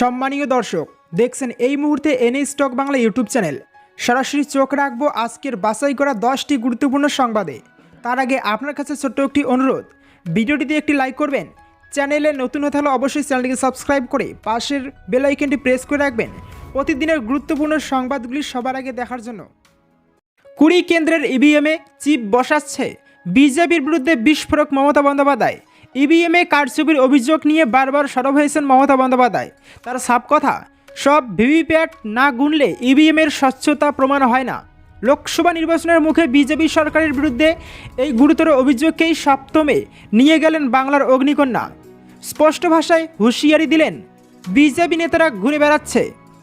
সম্মানীয় দর্শক, দেখছেন এই মুহূর্তে NA stock Bangla YouTube channel. সরাসরি চোখ রাখব আজকের বাছাই করা দশটি গুরুত্বপূর্ণ সংবাদে। তার আগে আপনার কাছে ছোট্ট একটি অনুরোধ, ভিডিওটিতে একটি লাইক করবেন, চ্যানেলে নতুন হতে হলে অবশ্যই চ্যানেলটিকে সাবস্ক্রাইব করে পাশের বেল আইকনটি প্রেস করে রাখবেন। প্রতিদিনের গুরুত্বপূর্ণ সংবাদগুলি সবার আগে দেখার জন্য। কুড়ি কেন্দ্রের ইভিএমে চিপ বসাচ্ছে বিজেপির বিরুদ্ধে বিস্ফোরক মমতা বন্দ্যোপাধ্যায়। ইভিএমে কারচুপির অভিযোগ নিয়ে বারবার সরব হয়েছেন মমতা বন্দ্যোপাধ্যায়। তার সাপ কথা, সব ভিভিপ্যাট না গুনলে ইভিএমের স্বচ্ছতা প্রমাণ হয় না। লোকসভা নির্বাচনের মুখে বিজেপি সরকারের বিরুদ্ধে এই গুরুতর অভিযোগকেই সপ্তমে নিয়ে গেলেন বাংলার অগ্নিকন্যা। স্পষ্ট ভাষায় হুঁশিয়ারি দিলেন, বিজেপি নেতারা ঘুরে বেড়াচ্ছে।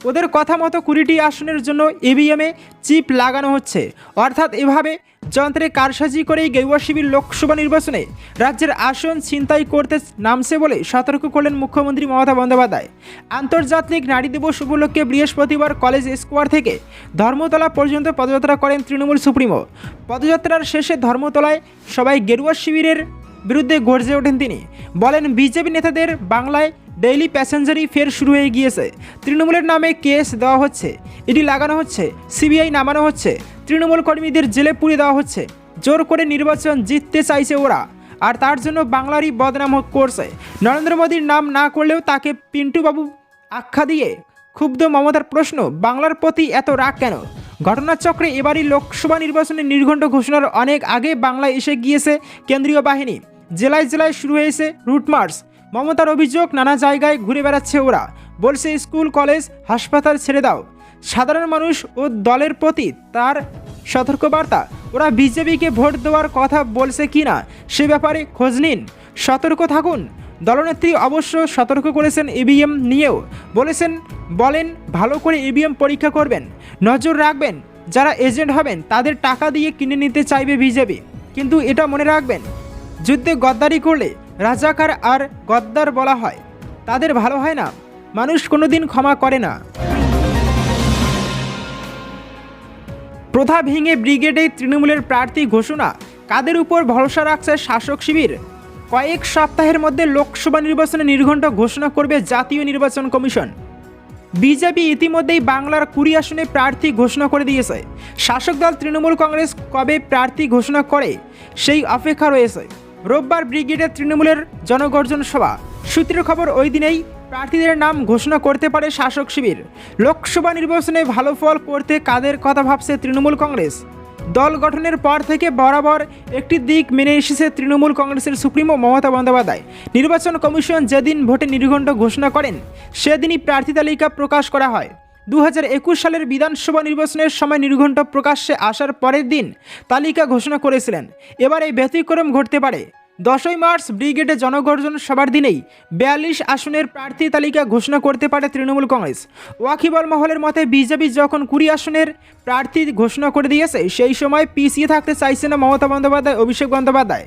ওদের কথা মতো কুড়িটি আসনের জন্য ইভিএমে চিপ লাগানো হচ্ছে। অর্থাৎ এভাবে যন্ত্রে কারসাজি করেই গেরুয়া শিবির লোকসভা নির্বাচনে রাজ্যের আসন ছিনতাই করতে নামছে বলে সতর্ক করলেন মুখ্যমন্ত্রী মমতা বন্দ্যোপাধ্যায়। আন্তর্জাতিক নারী দিবস উপলক্ষে বৃহস্পতিবার কলেজ স্কোয়ার থেকে ধর্মতলা পর্যন্ত পদযাত্রা করেন তৃণমূল সুপ্রিমো। পদযাত্রার শেষে ধর্মতলায় সবাই গেরুয়া শিবিরের বিরুদ্ধে গর্জে ওঠেন তিনি। বলেন, বিজেপি নেতাদের বাংলায় ডেইলি প্যাসেঞ্জারই ফের শুরু হয়ে গিয়েছে। তৃণমূলের নামে কেস দেওয়া হচ্ছে। এটি লাগানো হচ্ছে। সিবিআই নামানো হচ্ছে। তৃণমূল কর্মীদের জেলে পুড়িয়ে দেওয়া হচ্ছে। জোর করে নির্বাচন জিততে চাইছে ওরা। আর তার জন্য বাংলারই বদনাম করছে। নরেন্দ্র মোদীর নাম না করলেও তাকে পিন্টুবাবু আখ্যা দিয়ে ক্ষুব্ধ মমতার প্রশ্ন, বাংলার প্রতি এত রাগ কেন? ঘটনাচক্রে এবারই লোকসভা নির্বাচনে নির্ঘণ্ট ঘোষণার অনেক আগে বাংলায় এসে গিয়েছে কেন্দ্রীয় বাহিনী। জেলায় জেলায় শুরু হয়েছে রুট মার্চ। মমতার অভিযোগ নানা জায়গায় ঘুরে বেড়াচ্ছে ওরা। বলছে স্কুল, কলেজ, হাসপাতাল ছেড়ে দাও। সাধারণ মানুষ ও দলের প্রতি তার সতর্কবার্তা। ওরা বিজেপিকে ভোট দেওয়ার কথা বলছে কি না, সে ব্যাপারে খোঁজ নিন। সতর্ক থাকুন। দলনেত্রী অবশ্য সতর্ক করেছেন ইভিএম নিয়েও। বলেছেন, বলেন, ভালো করে ইভিএম পরীক্ষা করবেন। নজর রাখবেন, যারা এজেন্ট হবেন, তাদের টাকা দিয়ে কিনে নিতে চাইবে বিজেপি। কিন্তু এটা মনে রাখবেন, যুদ্ধে গদ্দারি করলে রাজাকার আর গদ্দার বলা হয়। তাদের ভালো হয় না। মানুষ কোনোদিন ক্ষমা করে না। প্রথা ভেঙে ব্রিগেডে তৃণমূলের প্রার্থী ঘোষণা। কাদের উপর ভরসা রাখছে শাসক শিবির? কয়েক সপ্তাহের মধ্যে লোকসভা নির্বাচনে নির্ঘণ্ট ঘোষণা করবে জাতীয় নির্বাচন কমিশন। বিজেপি ইতিমধ্যেই বাংলার কুড়ি আসনে প্রার্থী ঘোষণা করে দিয়েছে। শাসক দল তৃণমূল কংগ্রেস কবে প্রার্থী ঘোষণা করে, সেই অপেক্ষা রয়েছে। রোববার ব্রিগেডের তৃণমূলের জনগর্জন সভা। সূত্রের খবর, ওই দিনেই প্রার্থীদের নাম ঘোষণা করতে পারে শাসক শিবির। লোকসভা নির্বাচনে ভালো ফল করতে কাদের কথা ভাবছে তৃণমূল কংগ্রেস? দল গঠনের পর থেকে বরাবর একটি দিক মেনে এসেছে তৃণমূল কংগ্রেসের সুপ্রিমো মমতা বন্দ্যোপাধ্যায়। নির্বাচন কমিশন যেদিন ভোটে নির্ঘণ্ট ঘোষণা করেন, সেদিনই প্রার্থী তালিকা প্রকাশ করা হয়। দু হাজার একুশ সালের বিধানসভা নির্বাচনের সময় নির্ঘণ্ট প্রকাশ্যে আসার পরের দিন তালিকা ঘোষণা করেছিলেন। এবার এই ব্যতিক্রম ঘটতে পারে। দশই মার্চ ব্রিগেডে জনগর্জন সবার দিনেই বিয়াল্লিশ আসনের প্রার্থী তালিকা ঘোষণা করতে পারে তৃণমূল কংগ্রেস। ওয়াকিবল মহলের মতে বিজেপি যখন কুড়ি আসনের প্রার্থী ঘোষণা করে দিয়েছে, সেই সময় পিছিয়ে থাকতে চাইছে না মমতা বন্দ্যোপাধ্যায়, অভিষেক বন্দ্যোপাধ্যায়।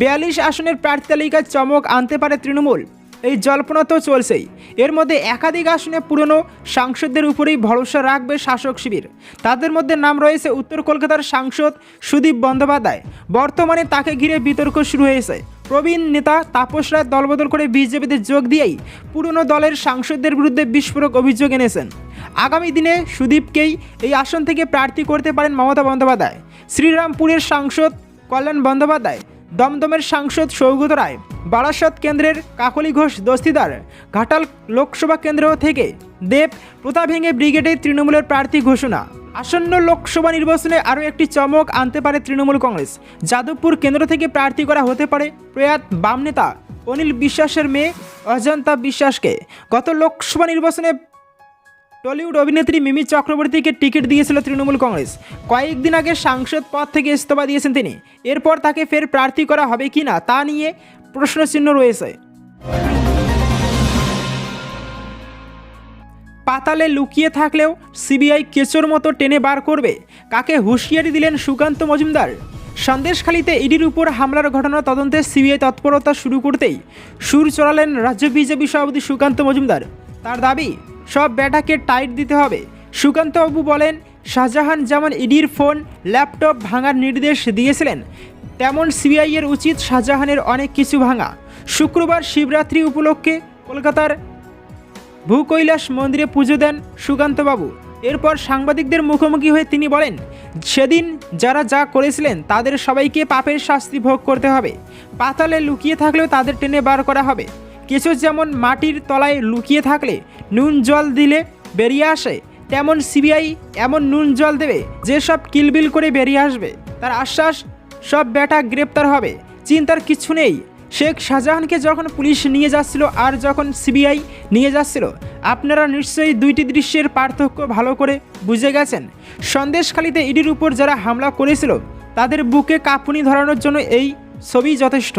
বিয়াল্লিশ আসনের প্রার্থী তালিকায় চমক আনতে পারে তৃণমূল। এই জল্পনা তো চলছেই। এর মধ্যে একাধিক আসনে পুরনো সাংসদদের উপরেই ভরসা রাখবে শাসক শিবির। তাদের মধ্যে নাম রয়েছে উত্তর কলকাতার সাংসদ সুদীপ বন্দ্যোপাধ্যায়। বর্তমানে তাকে ঘিরে বিতর্ক শুরু হয়েছে। প্রবীণ নেতা তাপস রায় দলবদল করে বিজেপিতে যোগ দিয়েই পুরনো দলের সাংসদদের বিরুদ্ধে বিস্ফোরক অভিযোগ এনেছেন। আগামী দিনে সুদীপকেই এই আসন থেকে প্রার্থী করতে পারেন মমতা বন্দ্যোপাধ্যায়। শ্রীরামপুরের সাংসদ কল্যাণ বন্দ্যোপাধ্যায় দমদমের সাংসদ সৌগত রায়, বারাসত কেন্দ্রের কাকলি ঘোষ দস্তিদার, ঘাটাল লোকসভা কেন্দ্র থেকে দেব প্রতা ভেঙে ব্রিগেডে তৃণমূলের প্রার্থী ঘোষণা। আসন্ন লোকসভা নির্বাচনে আরও একটি চমক আনতে পারে তৃণমূল কংগ্রেস। যাদবপুর কেন্দ্র থেকে প্রার্থী করা হতে পারে প্রয়াত বাম নেতা অনিল বিশ্বাসের মেয়ে অজন্তা বিশ্বাসকে। গত লোকসভা নির্বাচনে টলিউড অভিনেত্রী মিমি চক্রবর্তীকে টিকিট দিয়েছিল তৃণমূল কংগ্রেস। কয়েকদিন আগে সাংসদ পদ থেকে ইস্তফা দিয়েছেন তিনি। এরপর তাকে ফের প্রার্থী করা হবে কি না, তা নিয়ে প্রশ্নচিহ্ন রয়েছে। পাতালে লুকিয়ে থাকলেও সিবিআই কেচোর মতো টেনে বার করবে। কাকে হুঁশিয়ারি দিলেন সুকান্ত মজুমদার? সন্দেশখালীতে ইডির উপর হামলার ঘটনা তদন্তে সিবিআই তৎপরতা শুরু করতেই সুর চড়ালেন রাজ্য বিজেপি সভাপতি সুকান্ত মজুমদার। তার দাবি সব ব্যাটাকে টাইট দিতে হবে। সুকান্তবাবু বলেন, শাহজাহান যেমন ইডির ফোন, ল্যাপটপ ভাঙার নির্দেশ দিয়েছিলেন, তেমন সিবিআইয়ের উচিত শাহজাহানের অনেক কিছু ভাঙা। শুক্রবার শিবরাত্রি উপলক্ষে কলকাতার ভূকৈলাস মন্দিরে পুজো দেন সুকান্তবাবু এরপর সাংবাদিকদের মুখোমুখি হয়ে তিনি বলেন, সেদিন যারা যা করেছিলেন, তাদের সবাইকে পাপের শাস্তি ভোগ করতে হবে। পাতালে লুকিয়ে থাকলেও তাদের টেনে বার করা হবে। কিছু যেমন মাটির তলায় লুকিয়ে থাকলে নুন জল দিলে বেরিয়ে আসে, তেমন সিবিআই এমন নুন জল দেবে যে সব কিলবিল করে বেরিয়ে আসবে। তার আশ্বাস, সব বেটা গ্রেপ্তার হবে। চিন্তার কিছু নেই। শেখ শাহজাহানকে যখন পুলিশ নিয়ে যাচ্ছিল আর যখন সিবিআই নিয়ে যাচ্ছিল, আপনারা নিশ্চয়ই দুইটি দৃশ্যের পার্থক্য ভালো করে বুঝে গেছেন। সন্দেশখালিতে ইডির উপর যারা হামলা করেছিল, তাদের বুকে কাঁপুনি ধরানোর জন্য এই ছবি যথেষ্ট।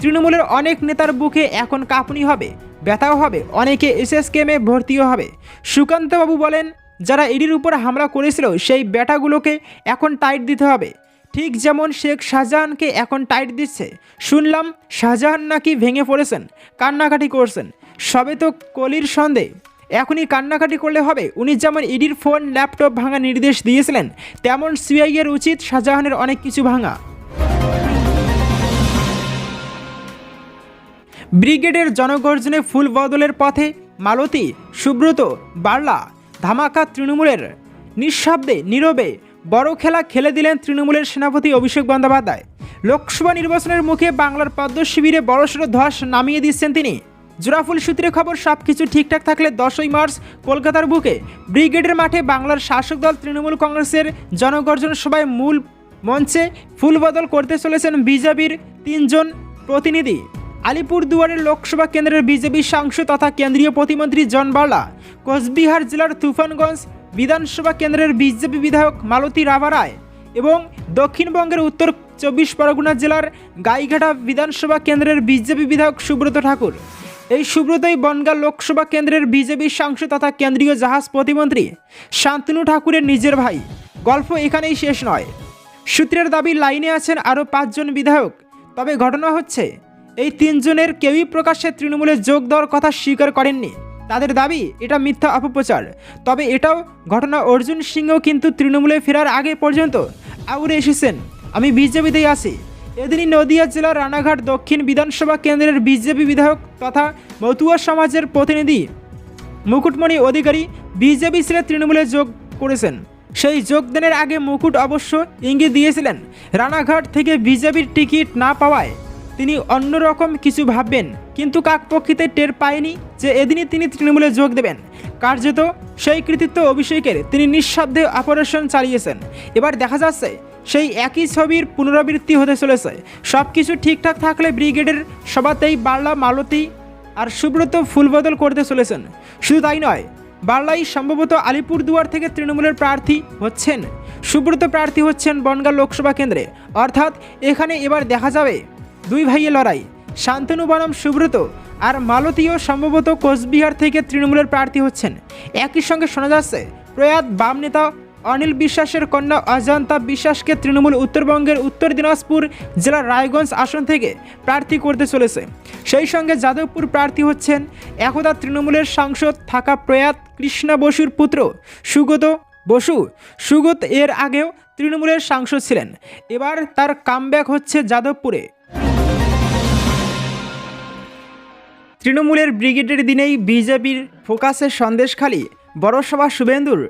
তৃণমূলের অনেক নেতার বুকে এখন কাঁপুনি হবে, ব্যথাও হবে, অনেকে এসএসকেমে ভর্তিও হবে। সুকান্তবাবু বলেন, যারা ইডির উপর হামলা করেছিল সেই ব্যাটাগুলোকে এখন টাইট দিতে হবে। ঠিক যেমন শেখ শাহজাহানকে এখন টাইট দিচ্ছে। শুনলাম শাহজাহান নাকি ভেঙে পড়েছেন, কান্নাকাটি করছেন। সবে তো কলির সন্দেহ এখনই কান্নাকাটি করলে হবে। উনি যেমন ইডির ফোন, ল্যাপটপ ভাঙা নির্দেশ দিয়েছিলেন, তেমন সিআইয়ের উচিত শাহজাহানের অনেক কিছু ভাঙা। ব্রিগেডের জনগর্জনে ফুল বদলের পথে মালতী, সুব্রত, বার্লা, ধামাকা তৃণমূলের নিঃশব্দে, নীরবে বড় খেলা খেলে দিলেন তৃণমূলের সেনাপতি অভিষেক বন্দ্যোপাধ্যায়। লোকসভা নির্বাচনের মুখে বাংলার পদ্ম শিবিরে বড়সড় ধস নামিয়ে দিচ্ছেন তিনি। জোড়াফুল সূত্রে খবর সব কিছু ঠিকঠাক থাকলে দশই মার্চ কলকাতার বুকে ব্রিগেডের মাঠে বাংলার শাসক দল তৃণমূল কংগ্রেসের জনগর্জন সভায় মূল মঞ্চে ফুলবদল করতে চলেছেন বিজেপির তিনজন প্রতিনিধি। আলিপুরদুয়ারের লোকসভা কেন্দ্রের বিজেপি সাংসদ তথা কেন্দ্রীয় প্রতিমন্ত্রী জন বার্লা, কোচবিহার জেলার তুফানগঞ্জ বিধানসভা কেন্দ্রের বিজেপি বিধায়ক মালতী রাভারায় এবং দক্ষিণবঙ্গের উত্তর চব্বিশ পরগনা জেলার গাইঘাটা বিধানসভা কেন্দ্রের বিজেপি বিধায়ক সুব্রত ঠাকুর। এই সুব্রতই বনগাঁ লোকসভা কেন্দ্রের বিজেপি সাংসদ তথা কেন্দ্রীয় জাহাজ প্রতিমন্ত্রী শান্তনু ঠাকুরের নিজের ভাই। গল্প এখানেই শেষ নয়। সূত্রের দাবি লাইনে আছেন আরও পাঁচজন বিধায়ক। তবে ঘটনা হচ্ছে এই তিনজনের কেউই প্রকাশ্যে তৃণমূলে যোগ দেওয়ার কথা স্বীকার করেননি। তাদের দাবি, এটা মিথ্যা অপপ্রচার। তবে এটাও ঘটনা অর্জুন সিংহ কিন্তু তৃণমূলে ফেরার আগে পর্যন্ত আউড়ে এসেছেন। আমি বিজেপিতেই আছি। এদিনই নদিয়া জেলার রানাঘাট দক্ষিণ বিধানসভা কেন্দ্রের বিজেপি বিধায়ক তথা মতুয়া সমাজের প্রতিনিধি মুকুটমণি অধিকারী বিজেপি ছেড়ে তৃণমূলে যোগ করেছেন। সেই যোগদানের আগে মুকুট অবশ্য ইঙ্গিত দিয়েছিলেন, রানাঘাট থেকে বিজেপির টিকিট না পাওয়ায়। তিনি অন্যরকম কিছু ভাববেন, কিন্তু কাকপক্ষিতে টের পায়নি যে এদিনই তিনি তৃণমূলে যোগ দেবেন। কার্যত সেই কৃতিত্ব অভিষেকের তিনি নিঃশব্দে অপারেশন চালিয়েছেন। এবার দেখা যাচ্ছে সেই একই ছবির পুনরাবৃত্তি হতে চলেছে। সব কিছু ঠিকঠাক থাকলে ব্রিগেডের সভাতেই বার্লা, মালতী আর সুব্রত ফুলবদল করতে চলেছেন। শুধু তাই নয়, বার্লাই সম্ভবত আলিপুরদুয়ার থেকে তৃণমূলের প্রার্থী হচ্ছেন। সুব্রত প্রার্থী হচ্ছেন বনগাঁ লোকসভা কেন্দ্রে। অর্থাৎ এখানে এবার দেখা যাবে দুই ভাইয়ে লড়াই। শান্তনু বনাম সুব্রত আর মালতীয় সম্ভবত কোচবিহার থেকে তৃণমূলের প্রার্থী হচ্ছেন। একই সঙ্গে শোনা যাচ্ছে, প্রয়াত বাম নেতা অনিল বিশ্বাসের কন্যা অজন্তা বিশ্বাসকে তৃণমূল উত্তরবঙ্গের উত্তর দিনাজপুর জেলার রায়গঞ্জ আসন থেকে প্রার্থী করতে চলেছে। সেই সঙ্গে যাদবপুর প্রার্থী হচ্ছেন একদা তৃণমূলের সাংসদ থাকা প্রয়াত কৃষ্ণ বসুর পুত্র সুগত বসু। সুগত এর আগেও তৃণমূলের সাংসদ ছিলেন। এবার তার কামব্যাক হচ্ছে যাদবপুরে। তৃণমূলের ব্রিগেডের দিনেই বিজেপির ফোকাসের সন্দেশখালি বড় সভা শুভেন্দুর।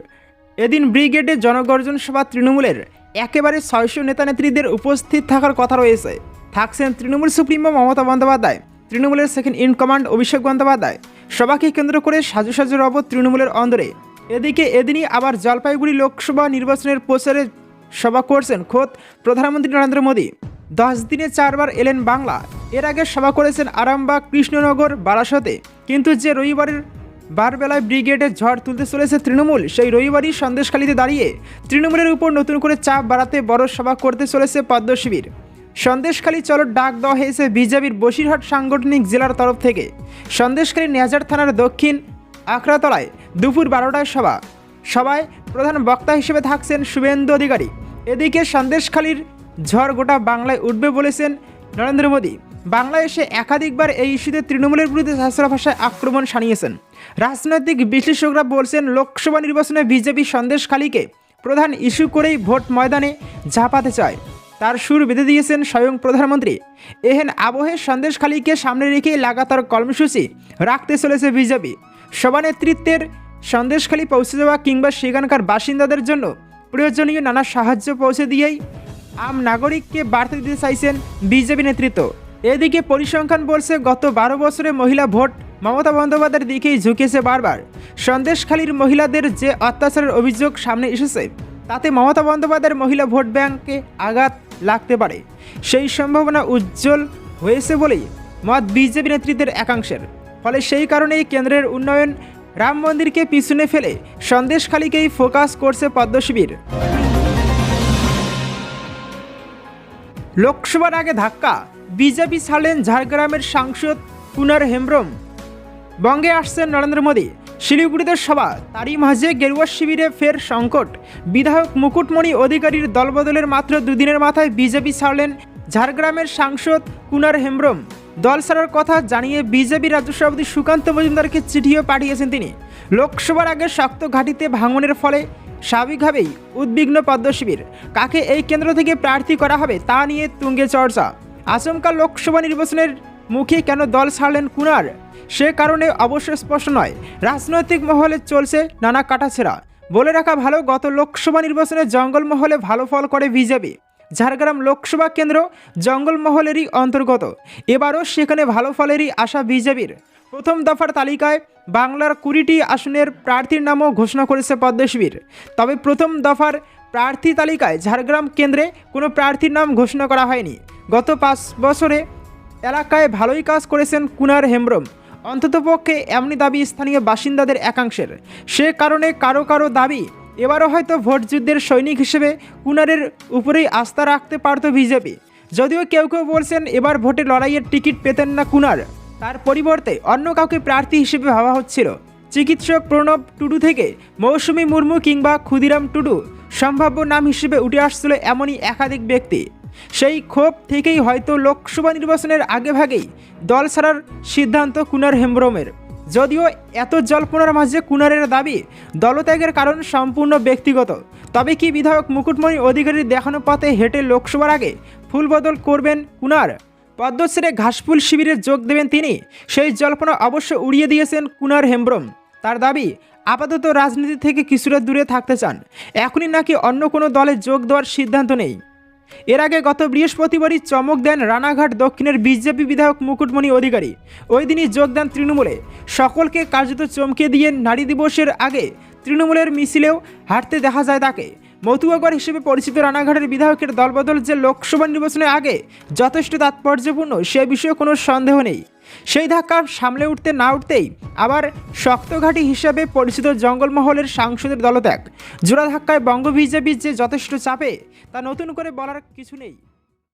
এদিন ব্রিগেডে জনগর্জন সভা তৃণমূলের। একেবারে ছয়শো নেতানেত্রীদের উপস্থিত থাকার কথা রয়েছে। থাকছেন তৃণমূল সুপ্রিমো মমতা বন্দ্যোপাধ্যায়, তৃণমূলের second in command Abhishek Bandyopadhyay. সভাকে কেন্দ্র করে সাজু সাজু রব তৃণমূলের অন্দরে। এদিকে এদিনই আবার জলপাইগুড়ি লোকসভা নির্বাচনের প্রচারে সভা করছেন খোদ প্রধানমন্ত্রী নরেন্দ্র মোদী। দশ দিনে চারবার এলেন বাংলা। এর আগে সভা করেছেন আরামবাগ, কৃষ্ণনগর, বারাসতে। কিন্তু যে রবিবারের বারবেলায় ব্রিগেডে ঝড় তুলতে চলেছে তৃণমূল, সেই রবিবারই সন্দেশখালিতে দাঁড়িয়ে তৃণমূলের উপর নতুন করে চাপ বাড়াতে বড় সভা করতে চলেছে পদ্ম শিবির। সন্দেশখালী চলর ডাক দেওয়া হয়েছে বিজেপির বসিরহাট সাংগঠনিক জেলার তরফ থেকে। সন্দেশখালী নেহাজার থানার দক্ষিণ আখড়াতলায় দুপুর বারোটায় সভা। সভায় প্রধান বক্তা হিসেবে থাকছেন শুভেন্দু অধিকারী। এদিকে সন্দেশখালীর ঝড় গোটা বাংলায় উঠবে বলেছেন নরেন্দ্র মোদী। এসে একাধিকবার এই ইস্যুতে তৃণমূলের বিরুদ্ধে শাস্ত্র ভাষায় আক্রমণ সানিয়েছেন রাজনৈতিক বিশ্লেষকরা বলছেন, লোকসভা নির্বাচনে বিজেপি সন্দেশখালীকে প্রধান ইস্যু করেই ভোট ময়দানে ঝাঁপাতে চায়। তার সুর বেঁধে দিয়েছেন স্বয়ং প্রধানমন্ত্রী। এহেন আবহে সন্দেশখালীকে সামনে রেখে লাগাতার কর্মসূচি রাখতে চলেছে বিজেপি। সভানেতৃত্বের সন্দেশখালী পৌঁছে যাওয়া কিংবা সেখানকার বাসিন্দাদের জন্য প্রয়োজনীয় নানা সাহায্য পৌঁছে দিয়েই আম নাগরিককে বার্তা দিতে চাইছেন বিজেপি নেতৃত্ব। এদিকে পরিসংখ্যান বলছে, গত বারো বছরে মহিলা ভোট মমতা বন্দ্যোপাধ্যায়ের দিকেই ঝুঁকেছে বারবার। সন্দেশখালীর মহিলাদের যে অত্যাচারের অভিযোগ সামনে এসেছে, তাতে মমতা বন্দ্যোপাধ্যায়ের মহিলা ভোট ব্যাংকে আঘাত লাগতে পারে। সেই সম্ভাবনা উজ্জ্বল হয়েছে বলেই মত বিজেপি নেতৃত্বের একাংশের। ফলে সেই কারণেই কেন্দ্রের উন্নয়ন রাম মন্দিরকে পিছনে ফেলে সন্দেশখালীকেই ফোকাস করছে পদ্ম শিবির। লোকসভার আগে ধাক্কা বিজেপি ছাড়লেন ঝাড়গ্রামের সাংসদ কুনার হেমব্রম। বঙ্গে আসছেন নরেন্দ্র মোদী। শিলিগুড়িতে সভা, তারই মাঝে গেরুয়া শিবিরে ফের সংকট। বিধায়ক মুকুটমণি অধিকারীর দলবদলের মাত্র দুদিনের মাথায় বিজেপি ছাড়লেন ঝাড়গ্রামের সাংসদ কুনার হেমব্রম। দল ছাড়ার কথা জানিয়ে বিজেপি রাজ্য সভাপতি সুকান্ত মজুমদারকে চিঠিও পাঠিয়েছেন তিনি। লোকসভার আগে শক্ত ঘাঁটিতে ভাঙনের ফলে স্বাভাবিকভাবেই উদ্বিগ্ন পদ্ম শিবির কাকে এই কেন্দ্র থেকে প্রার্থী করা হবে তা নিয়ে তুঙ্গে চর্চা। আচমকা লোকসভা নির্বাচনের মুখে কেন দল ছাড়লেন কুনার? সে কারণে অবশ্য স্পষ্ট নয়। রাজনৈতিক মহলে চলছে নানা কাটাছেড়া। বলে রাখা ভালো, গত লোকসভা নির্বাচনে জঙ্গলমহলে ভালো ফল করে বিজেপি। ঝাড়গ্রাম লোকসভা কেন্দ্র জঙ্গলমহলেরই অন্তর্গত। এবারও সেখানে ভালো ফলেরই আশা বিজেপির। প্রথম দফার তালিকায় বাংলার কুড়িটি আসনের প্রার্থীর নামও ঘোষণা করেছে পদ্ম শিবির তবে প্রথম দফার প্রার্থী তালিকায় ঝাড়গ্রাম কেন্দ্রে কোনো প্রার্থীর নাম ঘোষণা করা হয়নি। গত পাঁচ বছরে এলাকায় ভালোই কাজ করেছেন কুনার হেমব্রম। অন্ততপক্ষে এমনি দাবি স্থানীয় বাসিন্দাদের একাংশের। সে কারণে কারও কারও দাবি এবারও হয়তো ভোট যুদ্ধের সৈনিক হিসেবে কুনারের উপরেই আস্থা রাখতে পারত বিজেপি। যদিও কেউ কেউ বলছেন এবার ভোটে লড়াইয়ের টিকিট পেতেন না কুনার। তার পরিবর্তে অন্য কাউকে প্রার্থী হিসেবে ভাবা হচ্ছিল। চিকিৎসক প্রণব টুডু থেকে মৌসুমী মুর্মু কিংবা ক্ষুদিরাম টুডু সম্ভাব্য নাম হিসেবে উঠে আসছিল এমনই একাধিক ব্যক্তি। সেই ক্ষোভ থেকেই হয়তো লোকসভা নির্বাচনের আগেভাগেই দল ছাড়ার সিদ্ধান্ত কুনার হেমব্রমের। যদিও এত জল্পনার মাঝে কুনারের দাবি দলত্যাগের কারণ সম্পূর্ণ ব্যক্তিগত। তবে কি বিধায়ক মুকুটমণি অধিকারীর দেখানো পথে হেঁটে লোকসভার আগে ফুলবদল করবেন কুনার? পদ্মশ্রী ঘাসফুল শিবিরে যোগ দেবেন তিনি। সেই জল্পনা অবশ্য উড়িয়ে দিয়েছেন কুনার হেমব্রম। তার দাবি, আপাতত রাজনীতি থেকে কিছুটা দূরে থাকতে চান। এখনই নাকি অন্য কোনো দলে যোগ দেওয়ার সিদ্ধান্ত নেই। এর আগে গত বৃহস্পতিবারই চমক দেন রানাঘাট দক্ষিণের বিজেপি বিধায়ক মুকুটমণি অধিকারী। ওই দিনই যোগ দেন তৃণমূলে। সকলকে কার্যত চমকে দিয়ে নারী দিবসের আগে তৃণমূলের মিছিলেও হাঁটতে দেখা যায় তাকে। মতুয়াগড় হিসেবে পরিচিত রানাঘাটের বিধায়কের দলবদল যে লোকসভা নির্বাচনের আগে যথেষ্ট তাৎপর্যপূর্ণ সে বিষয়ে কোনো সন্দেহ নেই। সেই ধাক্কা সামলে উঠতে না উঠতেই আবার শক্তঘাটি হিসাবে পরিচিত জঙ্গলমহলের সাংসদের দলত্যাগ। জোড়া ধাক্কায় বঙ্গ বিজেপির যে যথেষ্ট চাপে তা নতুন করে বলার কিছু নেই।